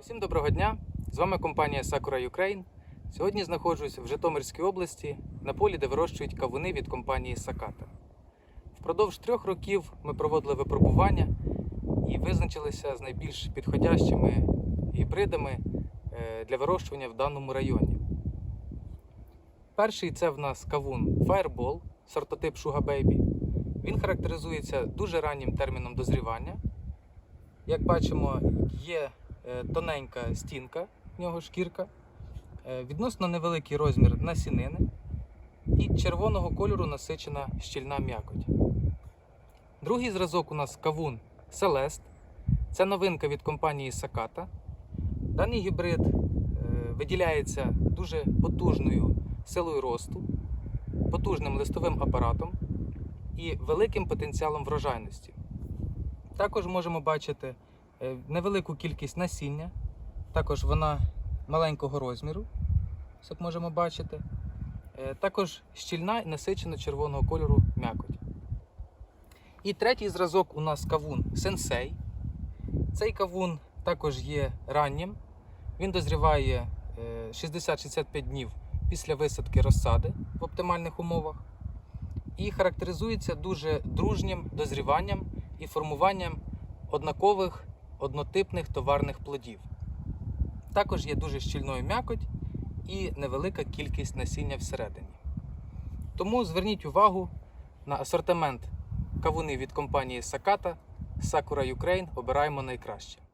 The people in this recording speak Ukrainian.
Всім доброго дня! З вами компанія Sakura Ukraine. Сьогодні знаходжусь в Житомирській області на полі, де вирощують кавуни від компанії Sakata. Впродовж трьох років ми проводили випробування і визначилися з найбільш підходящими гібридами е, для вирощування в даному районі. Перший це в нас кавун Fireball, сортотип Sugar Baby. Він характеризується дуже раннім терміном дозрівання. Як бачимо, є тоненька стінка, в нього шкірка, е, відносно невеликий розмір насінини і червоного кольору насичена щільна м'якоть. Другий зразок у нас кавун Celest. Це новинка від компанії Sakata. Даний гібрид е, виділяється дуже потужною силою росту, потужним листовим апаратом і великим потенціалом врожайності. Також можемо бачити е, невелику кількість насіння, також вона маленького розміру, як можемо бачити. Е, Також щільна і насичено червоного кольору м'якоть. І третій зразок у нас кавун Сенсей. Цей кавун також є раннім. Він дозріває е, 60-65 днів після висадки розсади в оптимальних умовах і характеризується дуже дружнім дозріванням і формуванням однакових однотипних товарних плодів. Також є дуже щільною м'якоть і невелика кількість насіння всередині. Тому зверніть увагу на асортимент кавуни від компанії Sakata, Sakura Ukraine обираємо найкраще.